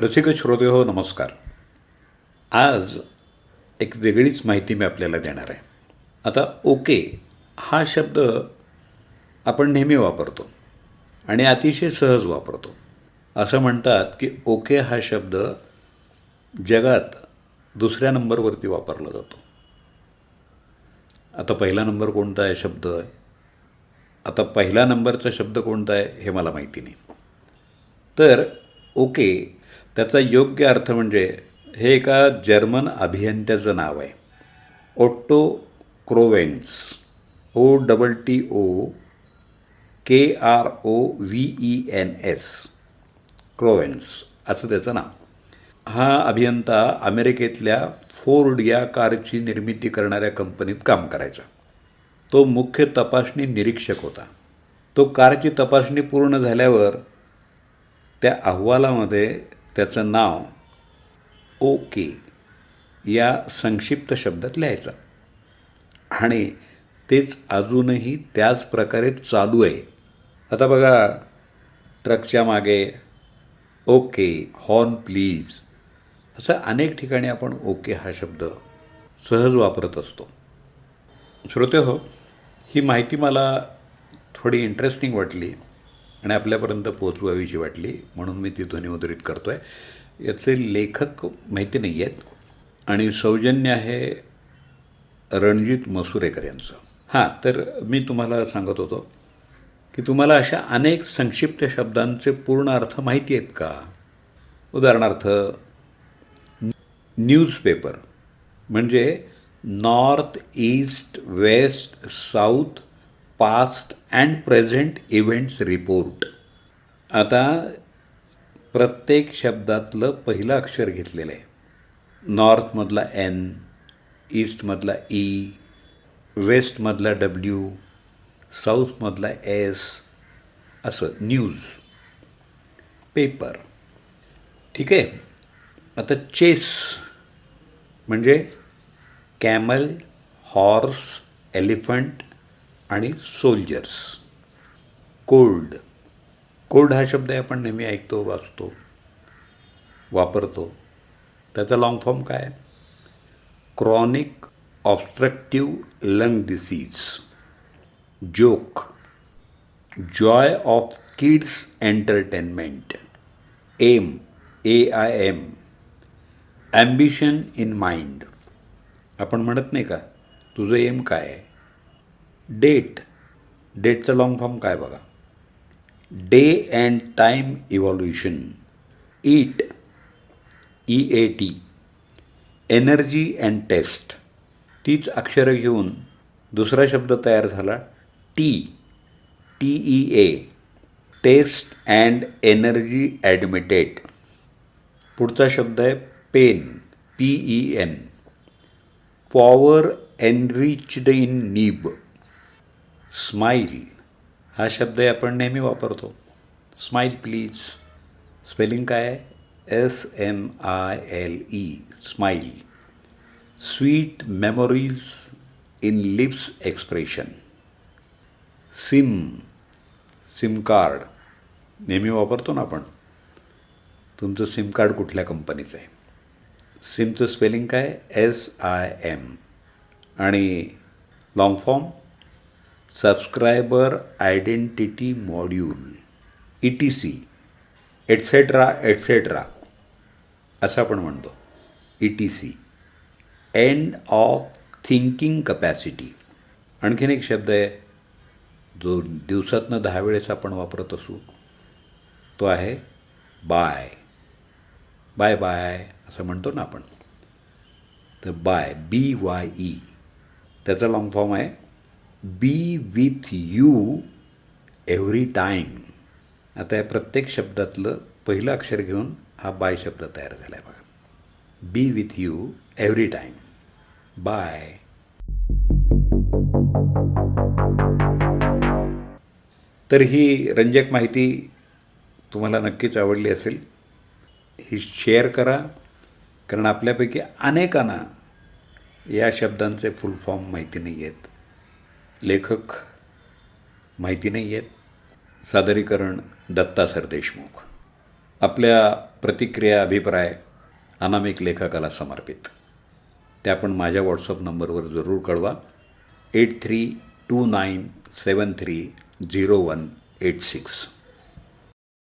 रसिक श्रोते हो नमस्कार. आज एक वेगळीच माहिती मी आपल्याला देणार आहे. आता ओके हा शब्द आपण नेहमी वापरतो आणि अतिशय सहज वापरतो. असं म्हणतात की ओके हा शब्द जगात दुसऱ्या नंबरवरती वापरला जातो. आता पहिला नंबर कोणता आहे शब्द? आता पहिला नंबरचा शब्द कोणता आहे हे मला माहिती नाही. तर ओके त्याचा योग्य अर्थ म्हणजे हे एका जर्मन अभियंत्याचं नाव आहे. Otto Krovens. O double T O K R O V E N S. Krovens. असं त्याचं नाव. हा अभियंता अमेरिकेतल्या फोर्ड या कारची निर्मिती करणाऱ्या कंपनीत काम करायचा. तो मुख्य तपासणी निरीक्षक होता. तो कारची तपासणी पूर्ण झाल्यावर त्या अहवालामध्ये त्याचं नाव ओके या संक्षिप्त शब्दात लिहायचं. आणि तेच अजूनही त्याच प्रकारे चालू आहे. आता बघा ट्रकच्या मागे ओके हॉर्न प्लीज असं अनेक ठिकाणी आपण ओके हा शब्द सहज वापरत असतो. श्रोते हो ही माहिती मला थोडी इंटरेस्टिंग वाटली. आणि आपल्यापर्यंत पोचवावीशी वाटली म्हणून मी ती ध्वनिमुद्रित करतो आहे याचे लेखक माहिती नाही आहेत. आणि सौजन्य आहे रणजित मसुरेकर यांचं. हां तर मी तुम्हाला सांगत होतो की तुम्हाला अशा अनेक संक्षिप्त शब्दांचे पूर्ण अर्थ माहिती आहेत का? उदाहरणार्थ न्यूजपेपर म्हणजे north east west south past and present events report आता प्रत्येक शब्दातलं पहिलं अक्षर घेतलेलं आहे. नॉर्थमधला एन ईस्टमधला ई e, वेस्टमधला डब्ल्यू साऊथमधला एस असं न्यूज पेपर ठीक आहे? आता चेस म्हणजे कॅमल हॉर्स एलिफंट आणि सोल्जर्स कोल्ड कोल्ड हा शब्द आहे आपण नेहमी ऐकतो वाचतो वापरतो. त्याचा लॉंग फॉर्म काय chronic obstructive lung disease joke joy of kids entertainment M A I M ambition in mind आपण म्हणत नाही का? तुझं एम काय आहे? डेट. डेटचं लाँग फॉर्म काय बघा? Day and time evolution. Eat. E A T energy and taste. तीच अक्षरं घेऊन दुसरा शब्द तयार झाला T. T E A. Test and energy admitted. पुढचा शब्द आहे pen. P E N. Power enriched in nib. Smile हा शब्द आपण नेहमी वापरतो. Smile please. स्पेलिंग काय आहे? S M I L E. Smile sweet memories in lips expression. Sim. Sim card. नेहमी वापरतो ना आपण? तुमचं सिम कार्ड कुठल्या कंपनीचं आहे? सिमचं स्पेलिंग काय एस आय एम. आणि long form subscriber identity module E T C et cetera et cetera असं आपण म्हणतो. E T C end of thinking capacity आणखीन एक शब्द आहे जो दिवसातनं दहा वेळेस आपण वापरत असू तो आहे बाय बाय बाय असं म्हणतो ना आपण. तर बाय बी वाय ई त्याचा लॉंग फॉर्म आहे be with you every time आता या प्रत्येक शब्दातलं पहिलं अक्षर घेऊन हा बाय शब्द तयार झाला आहे बघा. Be with you every time bye तर ही रंजक माहिती तुम्हाला नक्कीच आवडली असेल. ही शेअर करा कारण आपल्यापैकी अनेकांना या शब्दांचे फुल फॉर्म माहिती नाही आहेत. लेखक माहिती नाही आहेत. सादरीकरण दत्ता सर देशमुख. आपल्या प्रतिक्रिया अभिप्राय अनामिक लेखकाला समर्पित. त्या पण माझ्या व्हॉट्सअप नंबरवर जरूर कळवा. Eight three two nine seven three zero one eight six.